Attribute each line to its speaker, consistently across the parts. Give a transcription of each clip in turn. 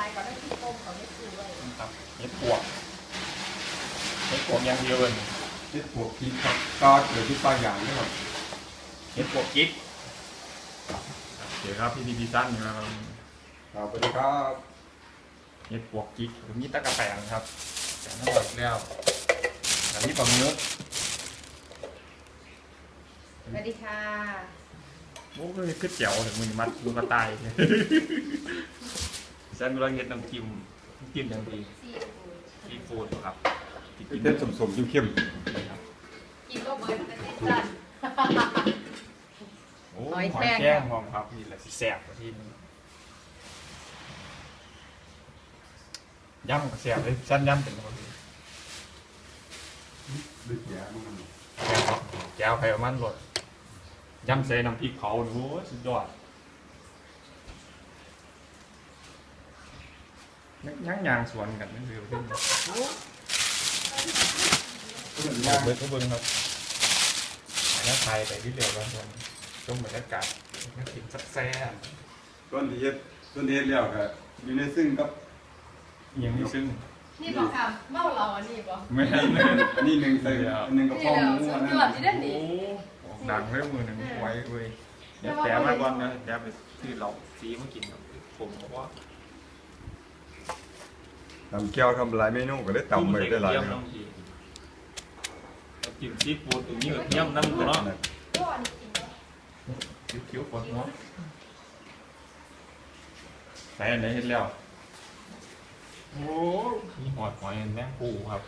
Speaker 1: ลายก่อนได้ที่ต้มเขาได้ซื้อไว้
Speaker 2: ครับเห็ดปวกเห็ดปวกอย่างเดียวเลย
Speaker 3: เฮ็ดพวกพริกครับก็เกิดที่ปลาอย่างนี่ครับ
Speaker 2: เห็ดปวกกิ๊กเดี๋ยวครับพี่ดีพีสั้นนะครับ
Speaker 3: ครับสวัสดีครับ
Speaker 2: เห็ดปวกกิ๊กหรือมีตะกะแปงครับแต่น้ำหมักแล้วอันนี้ปลาเนื้อ
Speaker 1: สวัสดีค่ะ
Speaker 2: โอ้ยคือเจียวถึงมือมัดลูกกระต่าย แซนกำลังเห็ดน้ำจิ้มน้ำจิ้มอย่างดี
Speaker 1: ซีฟู้ด
Speaker 2: ซีฟู้ดครับที่กิน
Speaker 3: เฮ็ดสมๆเข้ม
Speaker 1: กินก็เบิร์ดเป็นเส้นจัน
Speaker 2: โอ้
Speaker 1: ห
Speaker 2: ห
Speaker 1: อ
Speaker 2: อยย
Speaker 1: แครง
Speaker 2: แครงหอมครับนี่แหละสิแสบกว่าที่นี่ย่ำกับแสบเลยสั้นย่ำเป็นคนดี
Speaker 3: ๆดึกแย่มัน
Speaker 2: แก้วครับแก้วไผ่ประมันรสย่ำใส่น้ำพริกเผาโอ้ยสุดยอด ยังยังยางสวนกันนั่นคือเรื่องยางเบิร์ดก็เบิ้งครับอันนั้นไทยไปที่เดียวกันชมชมบรรยากาศนักกินสักแซ่บ
Speaker 3: ต้นที่เฮ็ดต้นที่เฮ็ดแล้วก็อยู่ในซึ่งกับ
Speaker 2: ยังไม่ซึ่ง
Speaker 1: นี่บอกค่ะเมาเราอันนี้บอก
Speaker 2: ไม่
Speaker 3: อันนี้อันนี้หนึ่งใส่อันหนึ่งกับพ่อหมูอัน
Speaker 1: นี่แหละสุดยอดที่ได้
Speaker 3: นั้น
Speaker 1: หนี
Speaker 2: โอ้ดังเลยมือหนึ่งไว้เว้ยเดี๋ยวแต้มาก่อนนะแต้ไปที่เราซีมากินครับผมบอกว่า
Speaker 3: ทำแก้วทำหลายเมนูก็ได้ตำไปได้หลาย
Speaker 2: เยี่ยม
Speaker 3: ครั
Speaker 2: น้
Speaker 3: บ
Speaker 2: องพีจิ้มซีฟู้ดตัวนี้กับเยี่ยมน้ำตัวเนาะ
Speaker 1: ก็อันนี้กินแล้ว
Speaker 2: คิ้วๆปวดหัวใส่อันไหนเห็นแล้ว โอ้มีหอดหอยแมงปูครับ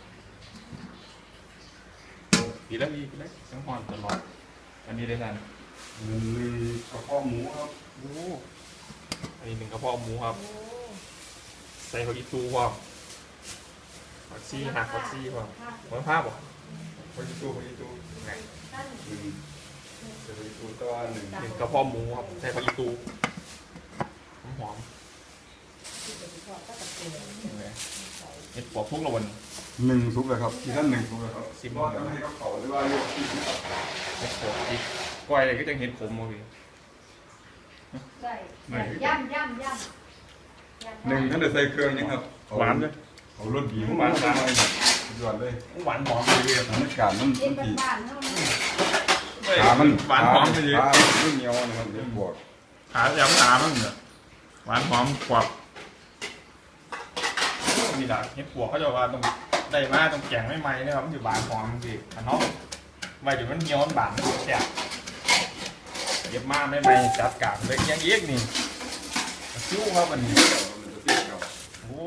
Speaker 2: ปีละปีปีละสังหอนตลอด อันนี้ได้ทัน
Speaker 3: หนึ่งหนึ่งกับพ่อหมูครับ
Speaker 2: โอ้อันนี้หนึ่งกระเพาะหมูครับ
Speaker 1: โอ้
Speaker 2: ใส่ผักอีตูพร้อ มผักซี่หักผักซี่พร้อมหัวภาพบ่
Speaker 3: พอจิตูพอจิตู
Speaker 2: ไง
Speaker 1: ท่าน
Speaker 3: หนึ่งเดี๋ยวพอจิตูตัวหนึ่ง
Speaker 2: หนึ่งกระเพาะหมูครับใส่ผักอีตูหอมหอม
Speaker 1: ที่เป็นทอดก็ตะเกียบ
Speaker 2: ๆเลยเห็ดปอกพวกเราวัน
Speaker 3: หนึ่งซุปเลยครับที่ท่านหนึ่งซุปเลยครับ
Speaker 2: ซิม
Speaker 3: ว่าต้องให้เขาหรือว่าลูกที่
Speaker 2: เห็ดปอกอีกก้อยอะไรก็จะเห็ดขมมาพี่
Speaker 1: ใช่ย่ำย่ำย่ำ
Speaker 3: หนึ่งท่านจะใส่เครื่องนี่ครับ
Speaker 2: หวานเลย
Speaker 3: เอารสดีหวานหวานสุดยอดเลยมัน
Speaker 2: หวานหอมเลยพี่
Speaker 3: บรรยากาศมันมันดีขามัน
Speaker 2: หวานหอมเลย
Speaker 3: ขาไม่เหนียวนะครับเดี๋ยวบวก
Speaker 2: ขาแหลมขามันเนี่ยหวานหอมกรอบมีหลักเห็ดปวกเขาจะว่าต้องได้มาต้องแกงไม่ไหมนะครับมันอยู่หวานหอมพี่อันน้องไว้เดี๋ยวมันเหนียวมันบานมันแสบเก็บมากไม่ไหมจัดกากเลยยังเอีกนี่คิ้วครับอันนี้ โอ้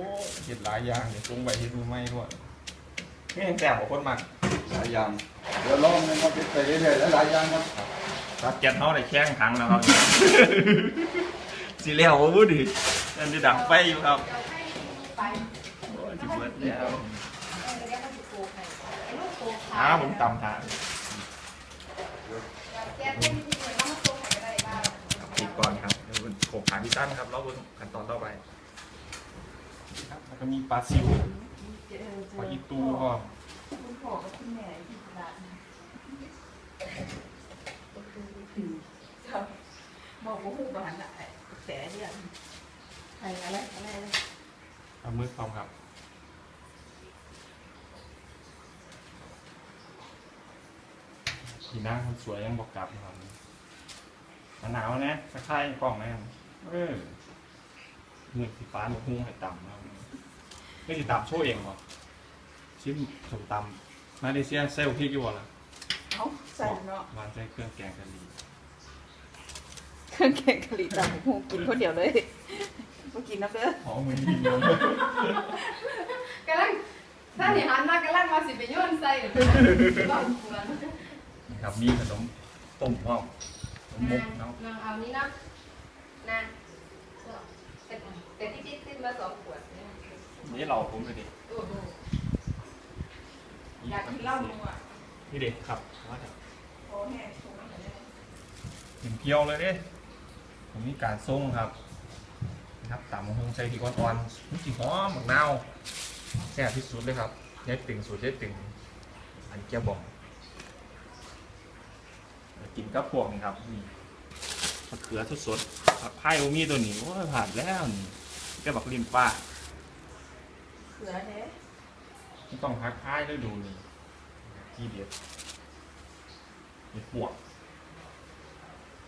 Speaker 2: เห็ดหลายอย่างเนี่ยปรุงไปเห็ดมือไม่ด้วยไม่ยังแสบกว่าคนมาก
Speaker 3: หลายอย่างเดี๋ยวลองนะครับไปเรื่อยๆหลายๆอย่างครับ
Speaker 2: ตัดแกนเขาได้แข้งถังแล้วครับสิเลี้ยวบ่ดิอันนี้ดังไฟอยู่ครับ
Speaker 1: เราให้ไป
Speaker 2: โอ้ยจิเบิดแล้ว
Speaker 1: เออเดี๋ยวก็จะโกงให้ไอ้ลูกโกง
Speaker 2: อ้าผมตำทาน
Speaker 1: แกะเป็นที่ไหนแล้วมาโกงให้ก็ได้บ้าง
Speaker 2: อีกก่อนครับเดี๋ยวโขกขาพี่ตั้นครับแล้วบนขั้นตอนต่อไปครับ แล้วก็มีปลาซิวปลาอีตูก็
Speaker 1: คุณพ่อกับคุณแม่ที่ตลาดบอกว่าหูบ้านอะแต่เนี่ยใครอะไรอะไร
Speaker 2: ปลาหมึกพร้อมครับพี่นั่งคนสวยยังบอกกลับครับหนาวนะสักไข่กล่องแม่เออเงินสีฟ้าหนูหุ้งให้ต่ำนะครับ ไม่ติดตามโชว์เองเหรอชิมสมตำมาเลเซียเซลพริกอยู่บ่ล่ะ
Speaker 1: เอาใส่เนาะ
Speaker 2: ร้านใส่เครื่องแกงกะหรี่
Speaker 4: เครื่องแกงกะหรี่ตำบักหูกินคนเดียวเลยมากินน้ำเด้อ
Speaker 2: หอมเหมือนกินเลย
Speaker 1: กำลังถ้าหนีหันมากำลังมาสิไปโยนใส่บ้านควร
Speaker 2: ครับมีขนมต้มพ่อมขนมมุกเนาะ
Speaker 1: นางเอานี้นะนะแต่แต่ที่ที่ซื้อมาสองขวดเนี่ย
Speaker 2: นี่เราผมเลยดิ
Speaker 1: โอ้โหอยากกินเหล้าหนูอะ
Speaker 2: นี่เด็กครับว่าแต่
Speaker 1: โอ้แห้งสูงขนาดนี้
Speaker 2: ถึงเพียวเลยเด้ผมมีการส่งครับนะครับตำหงใส่ที่อ่อนๆมันสีหอมหมักนาวแซ่บที่สุดเลยครับยายติ่งสูตรยายติ่งอันเกียบองกินกับพวกนี่ครับนี่มะเขือสดๆผักไผ่โอมี่ตัวนี้โอ้ยผ่านแล้วนี่ก็บอกริมป้า
Speaker 4: เสือเด้
Speaker 2: ไม่ต้องพักท้ายด้วยดูนี่ทีเดียวมีปวก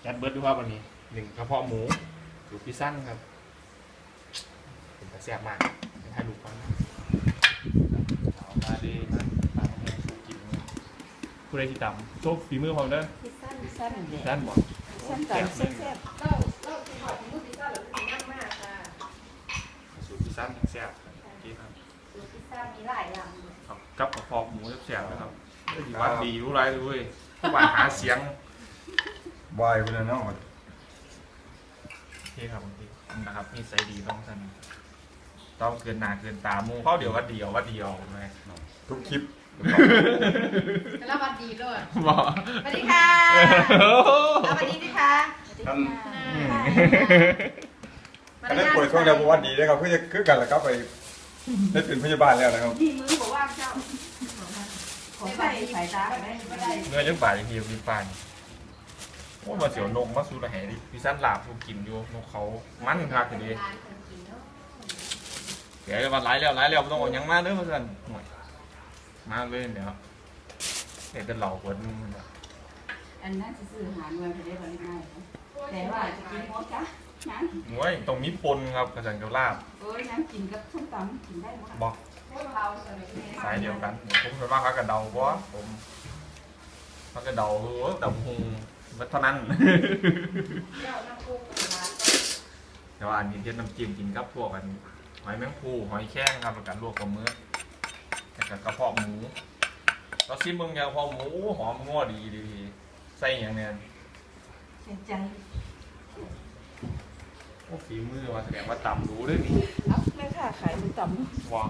Speaker 2: จัดเบิร์ดดูครับวันนี้หนึ่งกระเพาะหมูดูพิซซ่าครับเป็นกระแซบมากเป็นให้ลูกฟังนะเอามาดีนะตามให้สุกินนะผู้ใดที่ตำโชคฝีมือผมเด้อ
Speaker 4: พิซซ่าพิซซ่าเด้
Speaker 2: ด้านบอก
Speaker 4: พิซซ่าตำแซ่บ
Speaker 1: เล่าเล่าที่บอกมือพิซซ่าหรือพิซซ่ามากค่ะ
Speaker 2: สูตรพิซซ่าทั้งแซ่บครับโอเคครับ
Speaker 1: สูตรพิซซ่ามีหลายอย่าง
Speaker 2: ครับกับกระเพาะหมูแซ่บๆนะครับวัดดีรู้ไรเลยผู้บ่ายหาเสียง
Speaker 3: วายไปเลยเนาะ
Speaker 2: โอเคครับบางทีนะครับนี่ใส่ดีต้องสั่นต้องเกินหนาเกินตาหมูเขาเดี๋ยวว่าเดียวว่าเดียวไหม
Speaker 3: ทุกคลิป
Speaker 1: แล้ววันดีเลย
Speaker 2: บอก
Speaker 1: สวัสดีค่ะสวัสดีสิคะ
Speaker 3: ท่าน
Speaker 1: มา
Speaker 3: อันนั้นป่วยช่วงเดียวผมว่าดีนะครับคือจะคือกันแล้วก็ไป ได้เป็นพยาบาลแล้วนะครับ
Speaker 4: นี่มือบอกว่าเจ้าของใส่สายตาแบบนี้ไม่ได้
Speaker 2: เนื้อยังบ่ายยังเดียวมีปานโอ้มาเสียวนงมาสูระแหดิพี่สั้นหลาบผมกินอยู่นกเขามันครับทีนี้เดี๋ยววันไล่แล้วไล่แล้วไม่ต้องเอาหยังมาเด้อเพื่อนหน่อยมาเลยเดี๋ยวเดี๋ยวจะเหล่าคนนึง
Speaker 4: อันนั้นจะซื้อหาเงินไปได้บริง่ายแต่ว่าจะกินหมดจ้ะ งั้น
Speaker 2: โอ้ยตรงนี้ปนครับกระสันกับลาบ
Speaker 4: เอ้ยงั้นกินกับส้มตำกินได้หมด
Speaker 2: บอกสายเดียวกัน ผมเคยว่าเขากระเดาเพราะผมเขากระเดาคือว่าเดาพุงมันเท่านั้นแต่ว่าอันนี้เทียนน้ำจิ้มกินกับพวกกันหอยแมงภูหอยแข้งครับแล้วกันลวกกับมือแล้วก็กระเพาะหมูเราซิมเบิ่งยากระเพาะหมูหอมงัวดีดีใส่อย่างเนี้ย
Speaker 4: เสียใจ
Speaker 2: โอ้ฝีมือว่าแสดงว่าต่ำรู้ด้วยนี่
Speaker 4: เอ้าแม่ค้าขายส้มตำ
Speaker 2: ว้า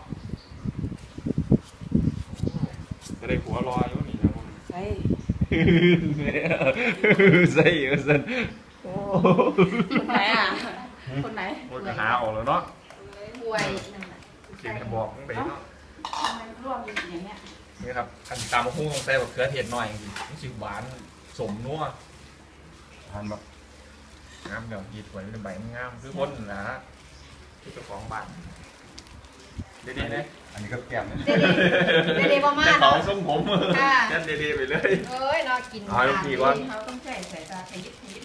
Speaker 2: จะได้ผัวรออยู่นี่นะผม
Speaker 4: ใส่
Speaker 2: ใส่เยอะสัน
Speaker 4: คนไหนอะ คนไหน
Speaker 2: โอ้ยก็หาออกแล้วเนาะ
Speaker 1: ป่วย
Speaker 2: เสียงจะบอกมึงไปเนาะ
Speaker 4: มันร่วมอย่างเงี้ย
Speaker 2: นี่ครับอันตามมาหุ้งใส่แบบเขือเทศหน่อยจริงๆมันสิหวานสมนัว
Speaker 3: ทานแบบ
Speaker 2: งามเดี๋ยวหยีดหวยเป็นใบมันงามคือคนนั่นนะที่เจ้าของบ้านเด็ดๆเลย
Speaker 3: อันนี้ก็แก้มนะ
Speaker 1: เดเดประมา
Speaker 2: แต่
Speaker 1: ณ
Speaker 2: ของ
Speaker 1: เนาะ
Speaker 2: ส้มผม
Speaker 1: ค่ะ
Speaker 2: ยันเด็ดๆไปเลย
Speaker 1: เอ้ยเรากิน
Speaker 2: เอาลูกกี่วัน
Speaker 4: เขาต้องใส่สายตาขยิบขยิบ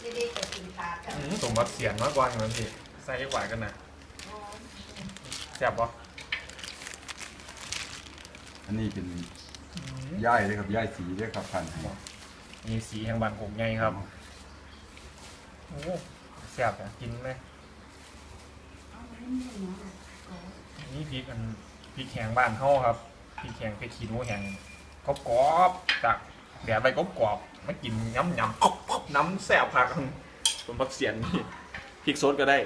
Speaker 1: เดเดจะกินตากัน
Speaker 2: อื้อสมบัติเสียนมากกว่าเหมือนพี่ใส่หวานกันนะแซ่บปะ
Speaker 3: อันนี้เป็นย่ายเลยครับย่ายสีเลยครับพันธุ์
Speaker 2: มีสีแห่งบานหกไงครับ โอ้แซ่บอะกินไหมนี่พริกอันพริกแข็งบ้านเขาครับพริกแข็งไปขี้หนูแห้งเขากรอบจากแดดไปก็กรอบไม่กินย้ำย้ำกรอบกรอบน้ำแซ่บผักผมพักเสียนนี่พริกซดก็ได้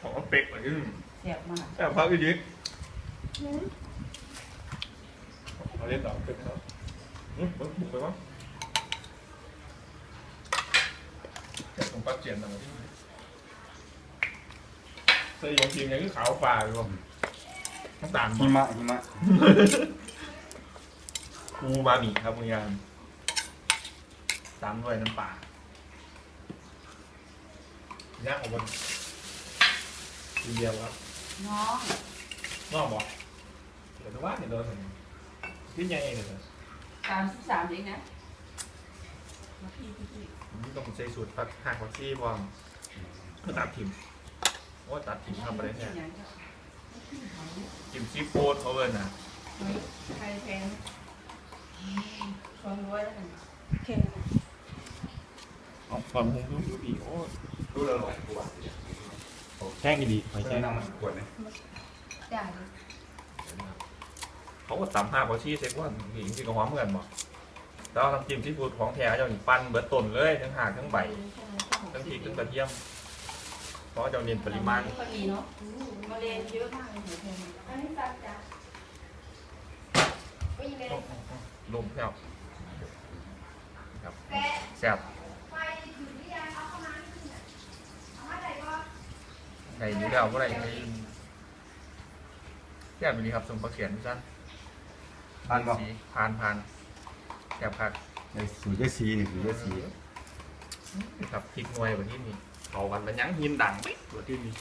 Speaker 2: ของเป็กเลยอืม
Speaker 4: เสียบมาก
Speaker 2: แซ่บผักอีกทีเอาเล่นต่อเป็กครับ อืมบุกไปวะแต่ผมพักเสียนตรงนี้ใส่ยงทีมยังคือขาวฟ้าอยู่น้ำตาล
Speaker 3: หิมะหิมะ
Speaker 2: คูมาหมิครับมืองานตามด้วยน้ำปลาย่างออกบนทีเดียวครับ
Speaker 4: น้อง
Speaker 2: น้อกบอกเดี๋ยวจะว่าเดี๋ยวโดนขึ้นยังไงเนี่ย
Speaker 4: สามสิบสามเองนะมาพี่พี่พี่
Speaker 2: ผมต้องใช้สูตรผักหักผักซี่พร้อมก็ตัดทิมโอ้ตัดทิมทำอะไรเนี่ยทิมซีฟู้ดเขาเอิญนะ
Speaker 4: ใครแพงสองร้อยแล้วกันแพง
Speaker 2: เอาความคงรู้อยู่ดีโอ้
Speaker 3: รู้แล้วหรอขวด
Speaker 2: แช่งดีหอย
Speaker 3: ใช่
Speaker 2: แช่ง
Speaker 3: น้ำขวดเนี่ย
Speaker 1: จ้า
Speaker 2: เขาก็สามห้าเขาชี้เซ็กว่าหญิงที่กับหอมเหมือนบอกแล้วทำจิ้มซีฟู้ดของแท้เจ้าหนิปั้นเบิดต้นเลยทั้งหากทั้งใบทั้งพริกทั้งกระเทียม เพราะเจ้าเน้นปริมาณ
Speaker 4: ก็ดีเนาะมาเรียนเยอะมากเลยหนูแพง
Speaker 1: อันนี้ตัดจ้าวิ่งเลย
Speaker 2: ลมแซ่บครับ
Speaker 1: แกะ
Speaker 2: แซ่บ
Speaker 1: ไฟถึงหรือยังเอาเข้ามาเอามาไหนก็
Speaker 2: ไก่อยู่แล้วเมื่อไหร่ไก่แซ่บไปดีครับสมประเขียนสั้น
Speaker 3: ทานบ่
Speaker 2: สีผ่านผ่านแซ่บครับ
Speaker 3: ในสูตรย่ายสีนี่สูตรย่ายสี
Speaker 2: ครับพริกหน่วยแบบที่นี่เอาวันละยังหินดังปิ๊บแบบที่นี่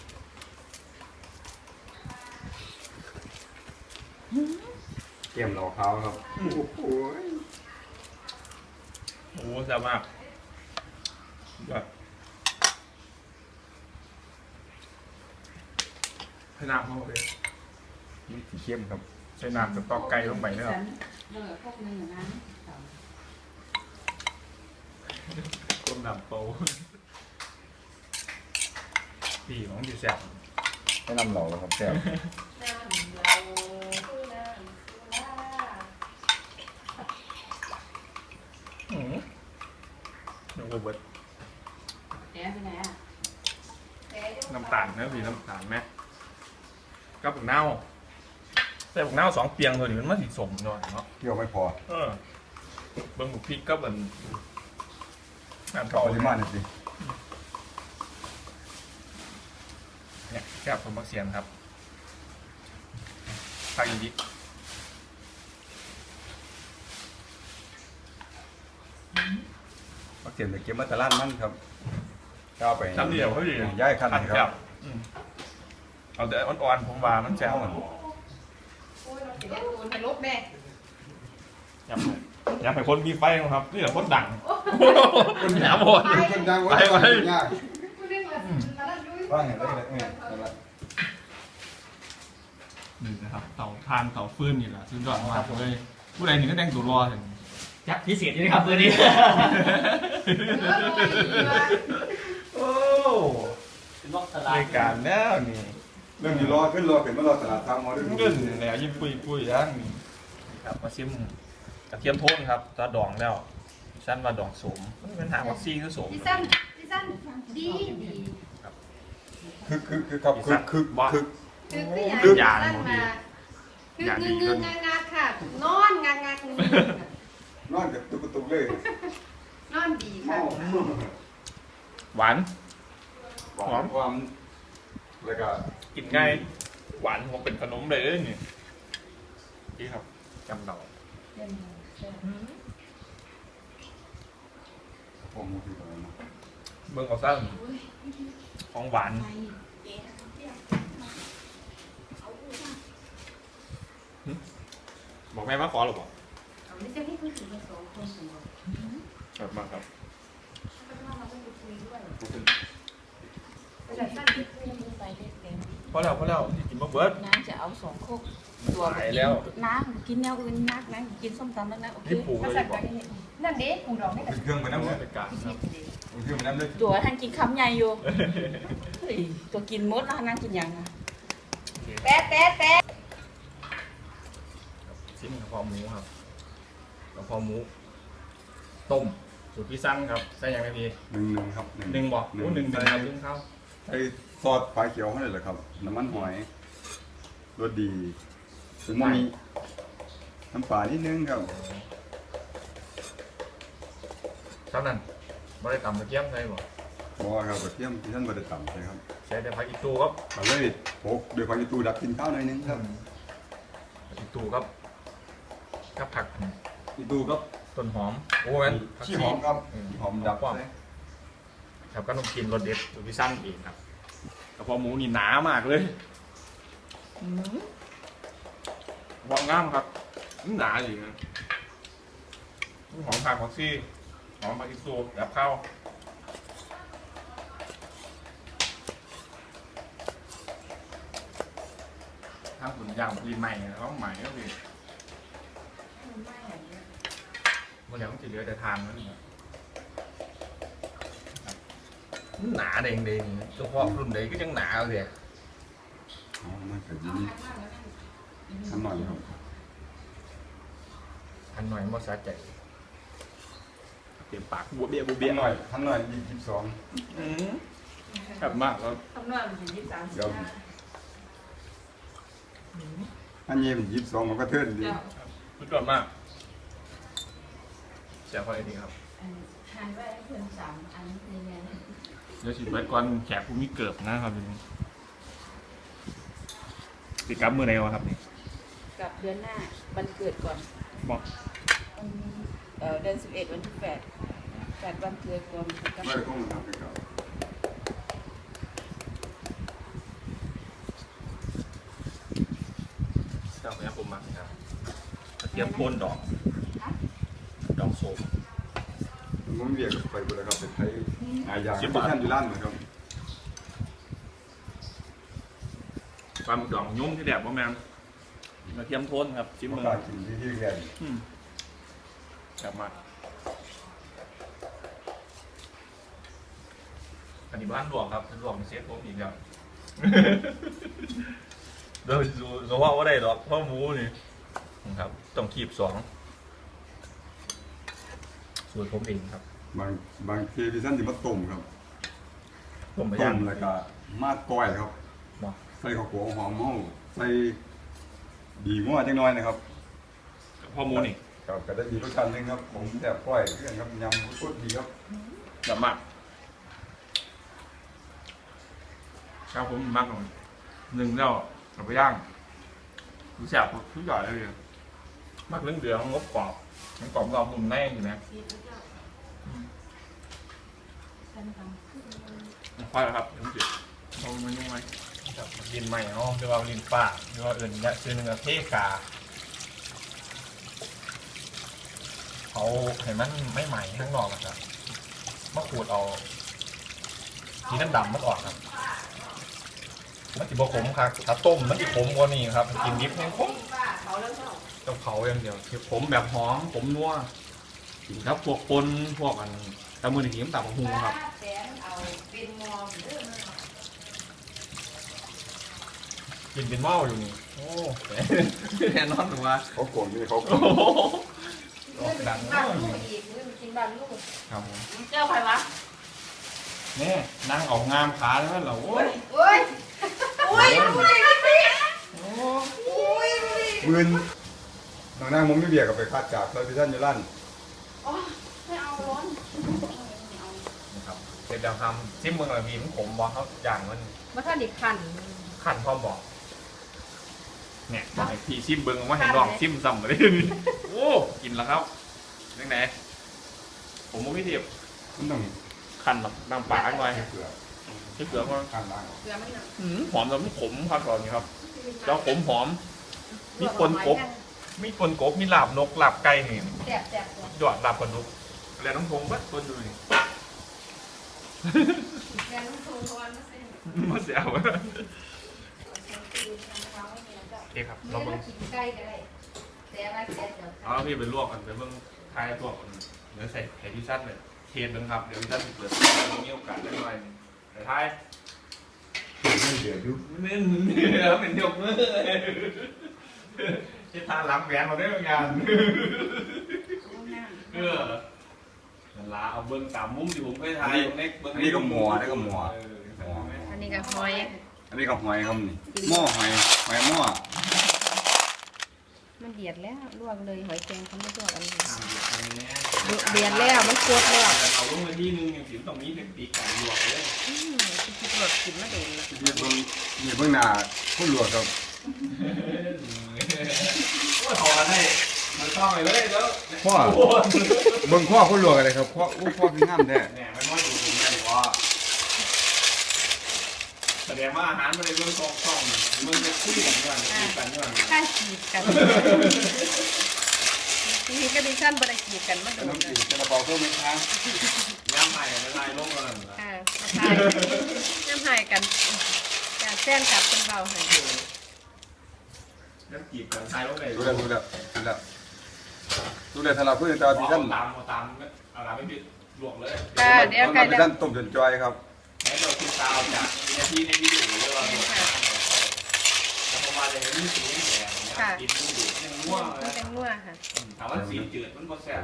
Speaker 3: เกมเราเขาครับโอ้โห
Speaker 2: โอ้แซ่บมากยอดให้น้ำเข้าไป
Speaker 3: นี่สีเข้มครับ
Speaker 2: ใช้น้ำสต๊อกไก่ลงไปนะครับ
Speaker 4: เออพวกนึงอย่างนั้น
Speaker 2: ต้มน้ำโตพี่ของดีแซ่บ
Speaker 3: ให้นำเราแล้วครับแซ่บ
Speaker 1: น้ำเราคือน้ำสุรา
Speaker 2: อืมน้ำกระเบิด
Speaker 4: แกไปไหนอะ
Speaker 1: แต่เดี๋ยว
Speaker 2: น้ำตาลนะพี่น้ำตาลไหมกับผักเน่า ใส่ผักเน่าสองเปียงตัวนี้มันมาสีสมหน่อยเนาะ
Speaker 3: เที่ยวไม่พอ
Speaker 2: เออเบิ้งหมูพริกก็เหมือนน้ำ
Speaker 3: ต่
Speaker 2: เก่า
Speaker 3: อปริมาณนี่สิ
Speaker 2: เนี่ยแซ่บผมมาเสียนครับผักอีดิ
Speaker 3: มาเก็บแต่เก็บมาตลาดมันครับก็เอาไป
Speaker 2: จำเดียวเขาดิ
Speaker 3: ย้ายขั้นเลยครับ
Speaker 2: อืมเอาแต่อ่อนๆผมว่ามันแจ๋ว
Speaker 3: เอา
Speaker 1: โอ้ยเรา สิเล่นตูนให้ลบแม่
Speaker 2: อยากอยากให้คนมีไฟครับนี่แหละคนดังคนหนาหมด
Speaker 3: คนดัง
Speaker 2: ไปไป
Speaker 3: ยาก
Speaker 1: พูดเรื่องละละละลุย
Speaker 3: ว่างเห็นได้เลยเออนั่นแหละ
Speaker 2: นี่นะครับเต่าทานเต่าฟื้นนี่แหละสุดยอดมากเลยผู้ใดนี่ก็แต่งตัวรอถึง
Speaker 5: ยักษ์พิเศษนี่นะครับตัวนี้
Speaker 2: โอ้
Speaker 5: เป็นล็อกตลาด
Speaker 2: รายการแล้วนี่
Speaker 3: เรื่องนี้รอขึ้นรอเป็นมารอตลาดทางมาด้วย
Speaker 2: เงินแล้วยิ้มปุยปุยๆแล้วนี่ครับมาชิมกระเทียมโทนครับตาดองแล้วชั้นว่าดองสมมันเป็นหางวัคซีนคือสม
Speaker 1: ดิซันดิซันดีดี
Speaker 3: คือคือคือครับคือคือคือ
Speaker 1: คือคืออย่าง
Speaker 2: คือ
Speaker 1: ดิ
Speaker 2: อย่าง
Speaker 1: ซัน
Speaker 2: ของ
Speaker 1: มา
Speaker 2: พี่
Speaker 1: คือเงื้องงาค่ะนอนงางางง
Speaker 3: นอนกับตุ๊กตุ๊กเลย
Speaker 1: นอนดีค่ะ
Speaker 2: หวาน
Speaker 3: หอมความ แล้วก็
Speaker 2: กินง่ายหวานผมเป็นขนมเลยเด้อนี่นี่ครับจำเนา
Speaker 3: ผมคืออะไรนะ
Speaker 2: เบิ่งเอาซะของหวาน บอกแม่มาขอหรือเปล่า
Speaker 1: เอาไม่ใช่ให้คุยถึงสองคนสองคน
Speaker 2: ครับมาครับ
Speaker 1: เราไม่ได้คุยด้วยแต่สั้นที่คุยมัน ไปได้เต็ม
Speaker 2: พอแล้วพอแล้วที่กินมาเบิร์ด
Speaker 4: น้ำจะเอาสองโคกตัว
Speaker 2: หายแล้ว
Speaker 4: น้ำกินแนวอื่นนักนะกินส้มตำแล้วนะโอเค
Speaker 2: นี่ปู
Speaker 1: ภา
Speaker 2: เล
Speaker 1: ษาย
Speaker 2: บอก
Speaker 1: นั่นเด้ปูดองไม่กับ
Speaker 3: เครื่องไปน้ำเลย
Speaker 2: เป็นการครับ
Speaker 3: เครื่องไปน้ำเลย
Speaker 4: ตัวท่านกินคำใหญ่อยู่เฮ้ยตัวกินมดแล้วนั่งกินยังอะ
Speaker 1: แป๊ะแป๊ะแป๊ะ
Speaker 2: ชิ้นกระเพาะหมูครับกระเพาะหมูต้มสูตรพี่สั้นครับใส่ยังไงพี่
Speaker 3: หนึ่งหนึ่งครับ
Speaker 2: หนึ่งบอกโอ้หนึ่งหนึ่งครับหนึ่งข้าว
Speaker 3: ไอ้ ซอสปลาเขียวให้เลยเหรอครับ น้ำมันหอยรสดีถึงมีน้ำปลานิดนึงครับ
Speaker 2: เท่านั้นบริกรรมตะเกียบใส่บอก
Speaker 3: เพราะว่าครับกระเทียมที่ท่านบไดต่ำเลยครับ
Speaker 2: ใส่แต่ผักอีตูครับ
Speaker 3: เราเลยโขลกด้วยความที่ตูดับกลินข้าวหน่อยนึงครับ
Speaker 2: ผักอีตูครับกับผัก
Speaker 3: อีตูครับ
Speaker 2: ต้นหอมโอ้แม่นผัก
Speaker 3: ขี้
Speaker 2: ชี
Speaker 3: หอมครับ
Speaker 2: อืม
Speaker 3: ขี้หอมดับ
Speaker 2: หอม
Speaker 3: เลย
Speaker 2: ครับก็ต้องกินรสเด็ดสูตรพี่สั้นเองครับก ระเพาะหมูนี่หนามากเลยหอมงามครับหนาอยู่นะหอมผักผักชีหอมผักอีตูแบบข้าวถ้าคุณย่างลีนใหม่เขาใหม่ก็คือมันยังจะเหลือแต่ทานนั่นเอง หนาเด้งเด้งเฉพาะรุ่นเด็กก็ยังหนาเลย
Speaker 3: อ๋อมันเกิดที่นี่ทำหน่อยครับ
Speaker 2: ทันหน่อยมันสะใจเต็มปากบัวเบี้ยบัว
Speaker 3: เบี้
Speaker 2: เบี้
Speaker 3: ย
Speaker 2: ย
Speaker 3: หน่อยทำหน่อยยี่สิบสอง
Speaker 2: แบบมากแล้ว
Speaker 4: คำนวณถึงยี่สิบสาม
Speaker 3: เดี๋ยวอันนี้มันยี่สิบสองมันก็เทินดี
Speaker 2: สุดยอดมากแซ่บพอไอ้นี่ครับ
Speaker 4: ทานไว้เพิ่มสามอันคือไง
Speaker 2: เดี๋ยวฉีดไว้ก่อนแขกผู้มีเกิบนะครับทีนี้ติดกับมือไหนวะครับนี่
Speaker 4: กับเดือนหน้าวันเกิดก่อน
Speaker 2: บอก
Speaker 4: เออเดือนสิบเอ็ดวันที่แปดแปดวันเกิดก่อนกัน
Speaker 3: ไม่ได้ข้องครับพี่ครับ
Speaker 2: เจ้าพญาผมมักนะครับกระเทียมโคนดอก ดอกโสม
Speaker 3: ผมเรียกไปบุรีครับเป็นไทยอายา
Speaker 2: สิ
Speaker 3: ที่
Speaker 2: บบาท
Speaker 3: ท่านอยู่ร้านเหมือนครับ
Speaker 2: ปลาหมึกดองยุ่มที่แดดว่าแมนกระเทียมโทนครับจิ้ม
Speaker 3: มา
Speaker 2: มือ
Speaker 3: การกินที่ที่เรียน
Speaker 2: อืมกลับมา อันนี้บ้านหลวงครับหลวงเซฟผมอีกแล้วเดี๋ยวดูดูว่าว่าได้หรอกเพราะหมูนี่นะครับ ต้องคีบสองส่วนผมเองครับ
Speaker 3: บางบางทีพี่ท่านจะมาต้มครับ
Speaker 2: ผมไป
Speaker 3: ต้
Speaker 2: ย่าง
Speaker 3: มแล้วก็มาดก้อยครับ
Speaker 2: บอก
Speaker 3: ใส่ข้าวหัวหอมเมาใส่ดีงัวจังน้อยนะครับ
Speaker 2: พ่อหมูนี่
Speaker 3: ครับก็ได้มีรสชาติหนึงครับผมแซ่บก้อยเรื่องครับยำกุดดีครับ
Speaker 2: แบบมากครับผมมากของหนึ่งแล้วเอาไปย่างรู้จักทุกอย่างเลยมากเรื่องเดือดงบกรอบมันกรอบกรอบนุ่มแน่อยู่นะ ค่อยครับเดี๋ยวมันจะเอามันยังไงครับลินใหม่เนาะหรือว่าลินป่าหรือว่าอื่นเนี่ยคือหนึ่งเทกาเขาเห็นมันไม่ใหม่ข้างนอกนะครับมาขูดเอาทีน้ำดำมันออกครับมันจิบขมครับถ้าต้มมันจิขมกว่านี้ครับ กินดิบแห้งขม
Speaker 1: เจ้า
Speaker 2: ต้องเผาอย่างเดียวคือขมแบบหอมขมนัวกินครับพวกปนพวกอัน ตะมือหิมตำบักหุงครับ
Speaker 1: แสนเอาเป็นงอมเด้อมัน
Speaker 2: กินเป็นเมาอยู่นี่ โอ้แน่นอนหรือว่า
Speaker 3: เขาโกงนี่เขาโก
Speaker 2: โอ้
Speaker 3: ง
Speaker 2: โหอ
Speaker 1: เรื่
Speaker 2: อ
Speaker 1: อกง
Speaker 2: ดัง
Speaker 1: บ้านลูกอีกเรื่องกินบ้านลูก
Speaker 2: ครับผม
Speaker 1: เจ้าใครวะ
Speaker 2: นี่นั่งออกงามขาแล้วเหรอโอ้ย
Speaker 1: โอ้ยโอ้ยโอ้ยโอ้ย
Speaker 2: โอ้
Speaker 1: โอ้ย
Speaker 3: มืนทางนั่งผมไม่เบียกกับไปคาดจากเลยพี่ท่านอยู่ร้าน
Speaker 1: โอ้ยไม่เอาร้อน
Speaker 2: นะค รับเสร็จแล้วทำซิมเมืองละมีมันขมบอกเขาอย่างมัน
Speaker 4: มาท่านอีกขัน
Speaker 2: ขั้นพร้อมบอกเนี่ยบอกให้พี่ซิมเบิ้งว่าเห็นลองซิมซ้ำมาได้นี่โอ้กินแล้วครับยังไงผมไม่เทียบ
Speaker 3: มันต้อง
Speaker 2: ขั้นแบบน้ำปลาหน่อย
Speaker 3: เกลือ
Speaker 2: ใช้เกลือมา
Speaker 3: ข้างล่าง
Speaker 1: เกลือไม่หนัก
Speaker 2: หืมหอมแล้วมันขมครับตอนนี้ครับแล้วขมหอม มีปนกบมีปนกบมีลาบนกลาบไก่นี่
Speaker 1: แสบแสบตัว
Speaker 2: หยอดลาบปลาดุกแล้วน้องพงษ์วัดต้นดูนี่
Speaker 1: มาเส้น
Speaker 2: มาเสียว
Speaker 1: โอ
Speaker 2: โอเคครับ
Speaker 1: เรา
Speaker 2: เรา
Speaker 1: เบิ่
Speaker 2: เบิ่
Speaker 1: ง
Speaker 2: ง
Speaker 1: กินใกล้กันเลยแต่อะไรแสบเดี๋ยว
Speaker 2: เอาพี่ไปลวกกันไปเบิ่งทายลวกกันเดี๋ยวใส่ไข่ที่ชัดเลยเทนเบิ่งครับ เดี๋ยวที่ชัดเปิดมีโอกาสได้หน่อยแต่ท้าย
Speaker 3: ไม่เดือดยุบ
Speaker 2: เน้นเนื้อเป็นยกมือที่ทานหลังแหวนมาได้บางอย่างเออ นั่นละเอาเบิ้งตามมุมที่ผมเคยถ่ายเน็กเบิ้ง
Speaker 3: อันนี้ก็หมออันนี้ก็หมอ
Speaker 2: เออ
Speaker 4: อันนี้ก็หอย
Speaker 3: อันนี้ก็หอยครับนี่หม้อหอยหอยหม้อ
Speaker 4: มันเดียดแล้วลวกเลยหอยแครงเขาไม่ลวกอันนี้
Speaker 2: ตามเดี๋ยวไปเนี่ย
Speaker 4: เดียดแล้วมันกดแล้ว
Speaker 2: เอาลงมาที่นึงอย่างสิต้องมีเป็นปีกไก่หยวกเลย
Speaker 4: อืมคิดรสกินมาโดนแล้ว
Speaker 3: ที่เบิ่งนี่เบิ่งหน้าผู้หลวงครับ
Speaker 2: โอ้ยขอให้มันต้องไปเลยแล้ว
Speaker 3: พ่อเบิ่งพ่อผู้หลวงอะไรครับพ่ออู้พ่อคืองามแท้
Speaker 2: แหน่ไม่น้อยอยู่ตรงนี้ว่าแสดงว่าอาหารมันในเรื่องกองช่องมันจะคุยกันด้วยคุยกันด้วย
Speaker 4: ข้าขีดกันทีนี้ก็ดิฉันบริขีดกันมาโด
Speaker 3: ขน
Speaker 4: น
Speaker 3: ม
Speaker 4: เล
Speaker 3: จี
Speaker 4: ย
Speaker 3: นกระเป๋าเพิ่มไหมครับ
Speaker 2: ย่างใหม่ละลายลงกันนะ
Speaker 4: อ่ามาทายน้ำหายกันจากแซนกลับเป็นเบาใหาย
Speaker 2: น้ำจีบกันทายลงเลย
Speaker 3: ดูแล้วดูแล้วดูแล้ว ดูแล้วถ้าเราเพื่อนตาพี่ท่าน
Speaker 2: ตามตามอะไรไม่ผิดลวกเลย
Speaker 4: อ่าเดี๋ยวใคร
Speaker 3: พี่
Speaker 4: จะ
Speaker 3: ท่านต้มจนจอยครับ
Speaker 2: ให้เราคิดตามจากนาทีในวิดีโอเลยว่าแต่พอมาอย่างนี้สีแดงเนี่ยกินดูดูยังง่วง
Speaker 4: มัน
Speaker 2: เลย
Speaker 4: จะงัวค่ะ
Speaker 2: ถามว่าสีจืดมันก็แซ่บ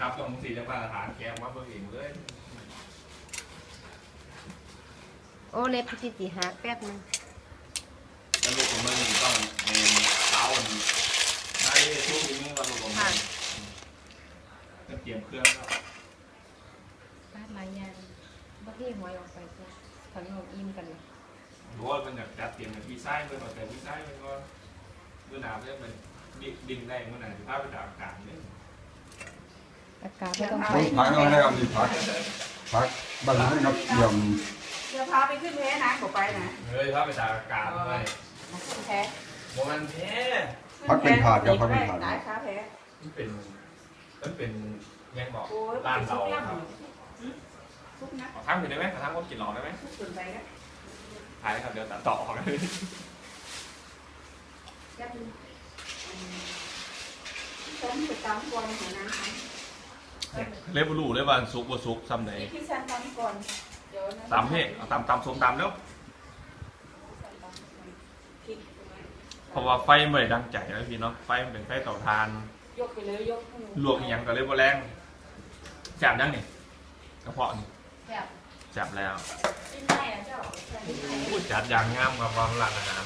Speaker 2: ครับตรงสีจะมาตรฐานแกงว่าเบอร์เองเลย
Speaker 4: โอ้เล็บจิติหักแป๊บนึง
Speaker 2: แล้วลูกของมันต้องในเท้าใน ช่วงนี้มันลูกของมันจะเตรียมเครื่องครับ
Speaker 4: ปาดหลายอย่างบางทีหอยออกไปก็ถังเราอิ่มกันเลย
Speaker 2: รู้ว่ามันอยากจัดเตรียมแบบพี่ไส้เมื่อก่อนแต่พี่ไส้มันก็เมื่อหนาวเนี่ยมันดินได้เมื่อไหร่ภาพไปตากอากาศเนี่ย
Speaker 4: ไปอากาศไม่ต้อง
Speaker 3: ต้
Speaker 4: ไป
Speaker 3: องพักแล้วนะครับนี่พักพักบางทีครับเยี่ยม
Speaker 4: เดี๋ยวพาไปขึ้นแพนะขอไปนะ
Speaker 2: เฮ้ยถ้าไปตากอากาศเลย
Speaker 4: ขึ้นแพ
Speaker 2: โมมันแท้
Speaker 3: พักเป็นถาดครับพักเป็นถาด
Speaker 4: ได้ค่ะแพ
Speaker 2: มันเป็นมันเป็นยังบอก
Speaker 4: โอ้ย
Speaker 2: ร้านเรา
Speaker 4: ซุป
Speaker 2: ค
Speaker 4: ย่ำ
Speaker 2: รับ
Speaker 4: ซุปนะ
Speaker 2: ขอทั้งถึงได้ไหมขอทั้งคนกินหลอดได้ไหม
Speaker 4: ซุปสนใจนะ
Speaker 2: ถ่ายครับเดี๋ยวตัดต่อออกเลย
Speaker 4: ย่ำต้มจะตำก่อนหัวน้ำค่ะ
Speaker 2: เล็บลูเลยว่าซุกบ่ซุกซ้ำไหน
Speaker 4: พี่ชันตำก่อนเดี๋ยวนะ
Speaker 2: ตำเพ่เอาตำตำส้มตำแล้ว
Speaker 4: พริก
Speaker 2: เพราะว่าไฟไม่ได้ดังใจนะพี่เนาะไฟมันเป็นไฟเตาถ่าน
Speaker 4: ยกไปเลยยก
Speaker 2: ลวกอีหยังก็เลยบ่แรงแซ่บยังนี่กระเพาะนี่
Speaker 1: แบบ
Speaker 2: แซ่บแล้ว
Speaker 4: กินได้อะเจ้าใส่พริกไทย
Speaker 2: พูดจัดอย่างงามกับความร้านอาหาร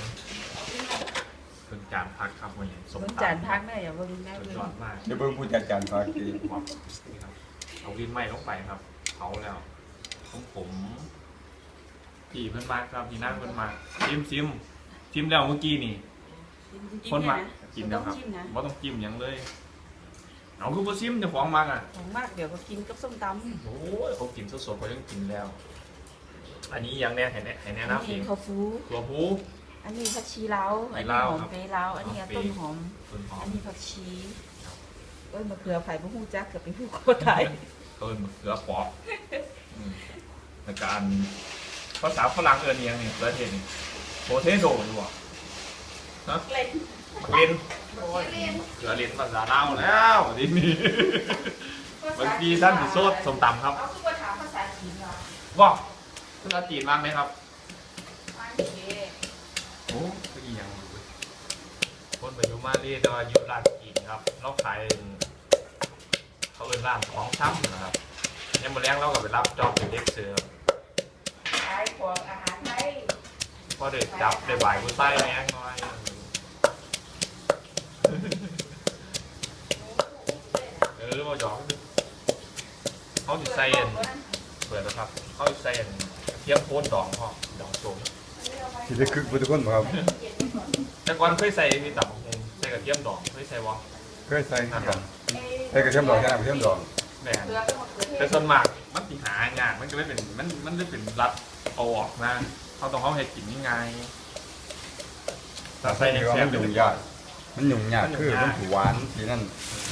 Speaker 2: เป็นจานพักครับวันนี้สม
Speaker 4: บน
Speaker 2: ตำ
Speaker 4: จานพักแม่อย่าเบิ่งแม่
Speaker 2: สุด
Speaker 4: เลย
Speaker 2: ยอดมาก
Speaker 3: เดี๋ยวเบิ่งผู้จัดการพักที
Speaker 2: ครับนี่ครับเอาดินไหม้ลงไปครับเผาแล้วผมผมพี่เพิ่นมากครับพี่นั่งเพิ่นมากซิมซิมซิมแล้วเมื่อกี้นี่ คนมากกินแล้วครับ
Speaker 4: จิ้มนะ
Speaker 2: ว่าต้องจิ้มหยังเลยเอาคือบ่ซิมเจ้าของมากอะ
Speaker 4: ของมากเดี๋ยวก็กินกับส้มตำ
Speaker 2: โอ้ยเขากินสดๆเขายังกินแล้ว อันนี้ยังแน่ให้แน่ให้แน่นะ
Speaker 4: อัน
Speaker 2: พี่
Speaker 4: นี้ข้าวฟู
Speaker 2: ตัวผู้
Speaker 4: อันนี้ผักชีลาวอันนี้
Speaker 2: ลาว
Speaker 4: หอม
Speaker 2: ครับ
Speaker 4: เปรย์ลาวอันนี้
Speaker 2: หอมเปรย์
Speaker 4: ต้นหอม
Speaker 2: ต้นหอ
Speaker 4: อั
Speaker 2: ม
Speaker 4: นนี้ผักชีเอ้ยมะเขือไผ่พวกฮู้จักกับเป็นผู้โคตรไทย
Speaker 2: ต้นมะเขือปอกอืมในการภาษาฝรั่งเอินอิหยังนี่ประเทศนี่โพเทโดหรือเปล่า
Speaker 4: เล่น
Speaker 2: เล่น
Speaker 1: เรียน
Speaker 2: เขือเล่นภาษาลาวแล้วทีนี้บางทีท่านสิโซดสมตำครับ
Speaker 4: เอาคือว่าถามภาษาจีนเหรอ
Speaker 2: ว่าภาษาจีนมากไหมครับ
Speaker 4: มาเย่
Speaker 2: โอ้ก็อีหยังอยู่เว้ยคนไปอยู่มาเรียแต่ว่าอยู่ร้านจีนครับเราขายเขาเป็นร้านของช้ำนะครับยังมาแรงเราก็ไปรับจอบเป็นเด็กเสือร์
Speaker 4: ขายของอาหารไทย
Speaker 2: ก็ได้จับได้บ่ายกูใส่แรงน้อย เออมาหยอกเขาจะใส่อันเปิดแล้วครับ เขาจะใส่อันเทียมโพนดองพ่อดองโสม
Speaker 3: สิได้คึกบ่ทุกคนบ่ครับ
Speaker 2: แต่ก่อนเคยใส่มีตับกงใส่กระเทียมดองเคยใส่วะ
Speaker 3: เคยใส่ครับใส่กระเทียมดองใส่น้ำกระเทียมดอง
Speaker 2: แม่น
Speaker 4: เกลือก็มะเขือเท
Speaker 2: แต่
Speaker 4: ศ
Speaker 2: ส่วนมากมันติหายากมันก็เลยเป็นมันมันเลยเป็นรัดเอาออกนะเขาต้องเขาให้กินยังไงแต่ใส่ใน
Speaker 3: ว่า
Speaker 2: แซ่
Speaker 3: มั
Speaker 2: บ
Speaker 3: น
Speaker 2: เป็น
Speaker 3: ยุ่งยากมันยุ่งยากคือมันถูหวานทีนั่น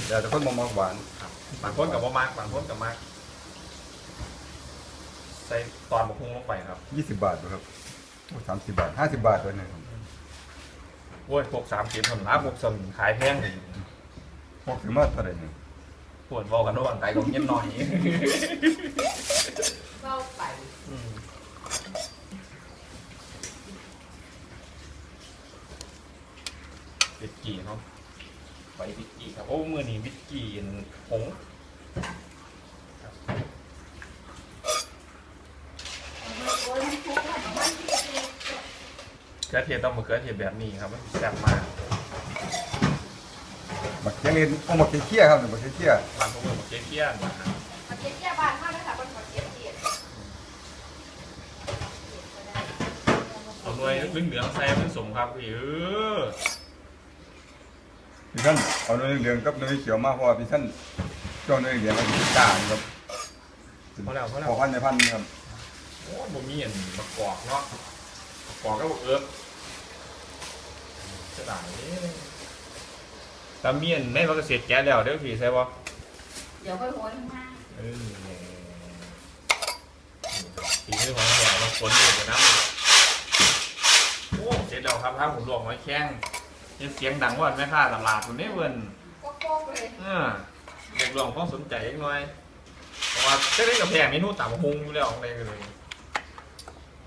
Speaker 3: เดี๋ยวแต่คนบ่มักหวาน
Speaker 2: บางคนกับว่ามากบางคนกับมาก ใส่ตอนบกฮุ้งลงไปครับ
Speaker 3: 20บาทบ่ครับโอ้30บาท50บาทตัวหนึงครับ
Speaker 2: โว้ยพวกสามสิบผลลัพธ์พวกสมขายแพงเลย
Speaker 3: พวกถือมาเท่าไหร่นี่
Speaker 2: ปวดบอกกันระหว่างไก่กับเย็นหน่อย
Speaker 1: เข้าไป
Speaker 2: อืมวิสกี้เนาะ ไปวิสกี้ครับโอ้มือนี้วิสกี้ผงเกลือเทียมต้องมาเกลือเทียมแบบนี้ครับมันแซ่บมาก
Speaker 3: บักเคียงเล่นโอ้บักเคี้ยครับบักเคี้ย
Speaker 2: บางพวกมันเกลือเทียมนะฮะ
Speaker 1: มาเก็บแก้บ้านมากนะคะบนขอเก็บเกียรติ
Speaker 2: เอาหน่วยลึกเหลืองใส่มันสมครับพี่เออ
Speaker 3: พี่ท่านเอาเนื้อเหลืองกับเนื้อเขียวมาเพราะว่าพี่ท่านช่วงเนื้อเหลืองมันจ้างครับ
Speaker 2: พอแล้วพอแล้ว
Speaker 3: พอพันในพันครับ
Speaker 2: โอ้บ่มีอันมะกอกเนาะมะกอกก็บอกเอิบจะได้ตาเมียนในวักเกษตรแก่แล้วเด้อพี่ใช่ปะ
Speaker 4: เดี๋ยวค่อยโหยข้างหน้า
Speaker 2: เออปีนี้ของแก่มาฝนอยู่เดี๋ยวน้ำโอ้เสร็จแล้วครับถ้าผมลวกไม้แข้ง ยังเสียงดังว่าแม่ค้าตลาดคนนี้เวิน
Speaker 1: ก็โป๊กเลย
Speaker 2: เออเด็กลองความสนใจอีกหน่อยเพราะว่าจะได้กับแพงเมนูต่ำฮุงอยู่แล้วอะไรเลย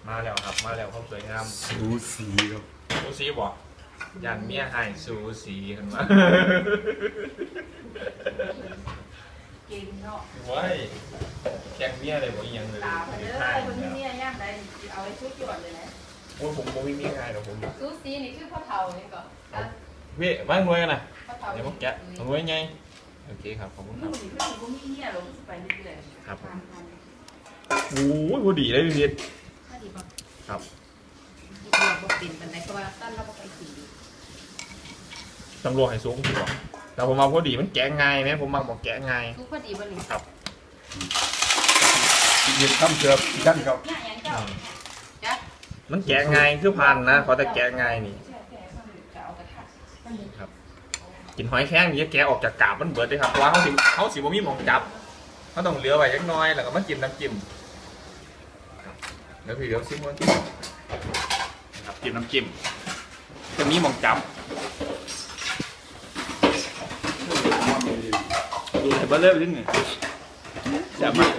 Speaker 2: มาแล้วครับมาแล้วเขาสวยงาม
Speaker 3: สูสีครับ
Speaker 2: สูสีบอกยันเมียให้สูสีกันมา
Speaker 4: เก่งเนาะ
Speaker 2: ไว้ยแข่งเมียอะไรบอกอีหยังเลย
Speaker 4: ตาไปเด้
Speaker 2: ให้
Speaker 4: อคนที่เนี่ยย่างใดเอาไว้ชุดหยอดเลยนะ
Speaker 2: โอ้ยผมผมไม่มีง่ายหรอกผม
Speaker 1: ซูซีนี่คือพ่อเฒ่านี่ก่อน
Speaker 2: เว้ยว่างหน่วยกันนะ
Speaker 1: พ่อเฒ่า
Speaker 2: เดี๋ยวผมแกะหน่วยไงโอเคครับขอบคุณค
Speaker 4: นู่
Speaker 2: รับ
Speaker 4: นนี่เพื่อนกูมีเนี่ยเราไปเรื่อยๆ
Speaker 2: ครับ
Speaker 4: ทานทาน
Speaker 2: โอ้ยพอดีเลยพี่พิษ
Speaker 1: ถ้าดีป่ะ
Speaker 2: ครับ
Speaker 1: อีกอย่างบ่เป็นปันไดเพราะว่าตั้นเราบ่ไปสี
Speaker 2: ตำรวจให้สูงดีกว่าไปแต่ผมเอาพอดีมันแกะง่ายไหมผมมักบอกแกะง่าย
Speaker 1: ทุกพอดีบ่นี่
Speaker 2: ครับ
Speaker 3: หยิบข้ามเชือกกันครับ
Speaker 2: มันแกะง่ายคือพันนะเขาแต่แกะง่ายนี่
Speaker 1: จะเอากระทะ
Speaker 2: กินหอยแข้งนี่จะแกะออกจากกาบมันเบิดเลยครับเพราะว่าเขาสิเขาสิบ่มีหมองจับเขาต้องเหลือไว้จักหน้อยแล้วก็มาจิ้มน้ำจิ้มครับเดี๋ยวพี่เดี๋ยวซิมก่อนครับจิ้มน้ำจิ้มจะมีหมองจับดูให้เบิดเลยนิดหนึ่งแซ่บมาก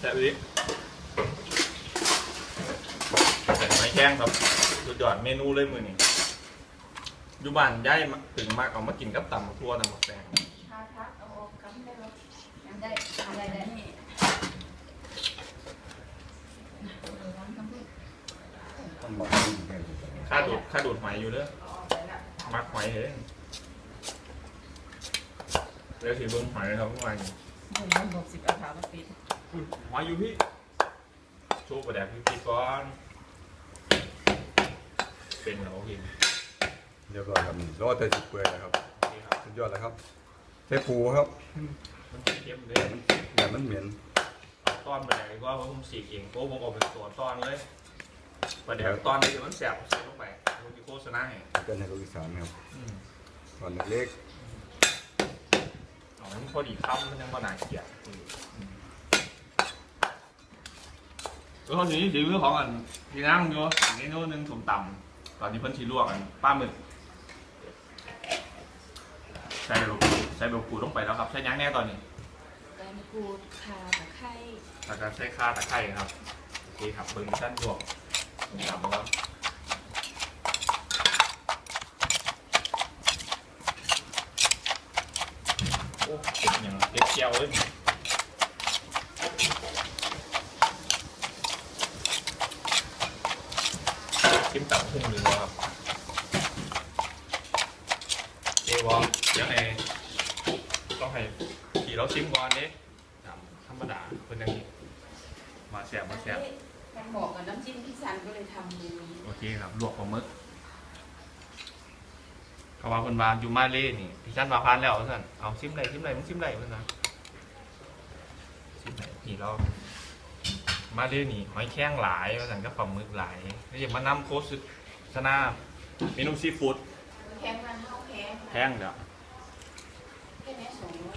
Speaker 2: แซ่บดิใส่หอย แข้งครับสุดยอดเมนูเลยมือนี้อยู่บ้านย้ายมาถึงมากเอามากินกับตำบักทั่วตำบักแตง
Speaker 1: ทาทักเอาออกกำได้บ่ยังได้อะไรได้นี่
Speaker 3: ต้องบอก
Speaker 2: ค่าดูดค่าดูดหอยอยู่เด้อ
Speaker 1: เอาออกไปละ
Speaker 2: มักหอยเองเดี๋ยวถือเบิ้งหอยนะครับเมื่อวานนี้
Speaker 4: หนึ่งมันบวกสิบอาถามาปิด
Speaker 2: อุ้ยหอยอยู่พี่โชว์ประแดกพี่พี่ก่อน เป็นเหรอโอเค
Speaker 3: เรียบร้อยครับรอแต่สิเปื่อยนะครับ
Speaker 2: โอเคครับ
Speaker 3: สุดยอดแล้วครับเทปูครับ
Speaker 2: มันเข้มเล
Speaker 3: แต่
Speaker 2: ย
Speaker 3: มันแต่มันเหม็น
Speaker 2: เอาต้อนประแดกดีกว่าเพราะผมสีกเองเพราะผมออกเป็นตัวต้อนเลยประแดกต้อนนี่เดี๋ยวมันแสบใส่ลงไปมันมีโฆษณาให้
Speaker 3: เป็นให้ลูกอีสานครับ
Speaker 2: อืม
Speaker 3: ตอนเล็ก
Speaker 2: อ๋อมันพอดีคำมันยังมาหนาเกลียดอืมอืมแล้วทีนี้ถือเรื่องของอันที่นั่งอยู่เมนูหนึ่งสมตำต อนนี้เพิ่นชีลวกอันป้าหมึกใส่ลูกใส่เบลกูลงไปแล้วครับใส่ยังแน่ตอนนี้
Speaker 1: ใบมะกรูดข่าตะไคร้
Speaker 2: แล้วก็ใส่ข่าตะไคร้ครับโอเคครับเบิ่งด้านลวกสมตำแล้วโอ้เก็บอย่างเก็บเจียวเลยชิมตับหุ้งหนึ่งครับเอวอเดี๋ยวให้ต้องให้ขี่เราชิมก่อนนี้ธรรมดาเป็นอย่างนี้ มาแสบมาแสบ
Speaker 1: มันบอกกับน้ำจิ้มพี่ซันก็เลยทำดู
Speaker 2: โอเคครับลวกปลาหมึกเขาว่าคนวางอยู่มาเล่นี่พี่ชันวาพานแล้วท่านเอาชิมไหนชิมไหนมึงชิมไหนเพื่อนนะชิมไหนนี่เรามาเล่นี่หอยแข้งหลายว่าสันก็ปลาหมึกหลายนี่จะมานำโคสึชนาเมนูซีฟู้ด
Speaker 1: แข็งมันเท่าแข็ง
Speaker 2: แห้งเดี๋ยว
Speaker 1: แค่นี้สองร้อย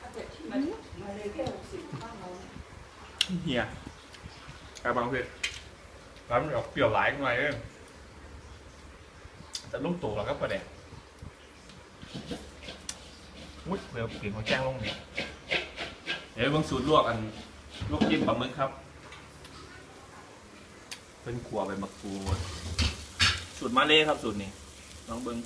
Speaker 1: ถ้าเกิดที่มันมาเลยแค่หกสิบบ้างเรา
Speaker 2: เฮีย กระบังเพชรร้านมันออกเปรี้ยวหลายหน่อยเองแต่ลูกตู่เราก็ประเด็นอุ้ยเดี๋ยวกลิ่นของแจ้งลงนี่เดี๋ยวบางสูตรลวกอันลวกจิ้มปลาหมึกครับ เป็นขัวใบมะกรูดสูตรมาเล่ครับสูตรนี้ลองเบิ้ง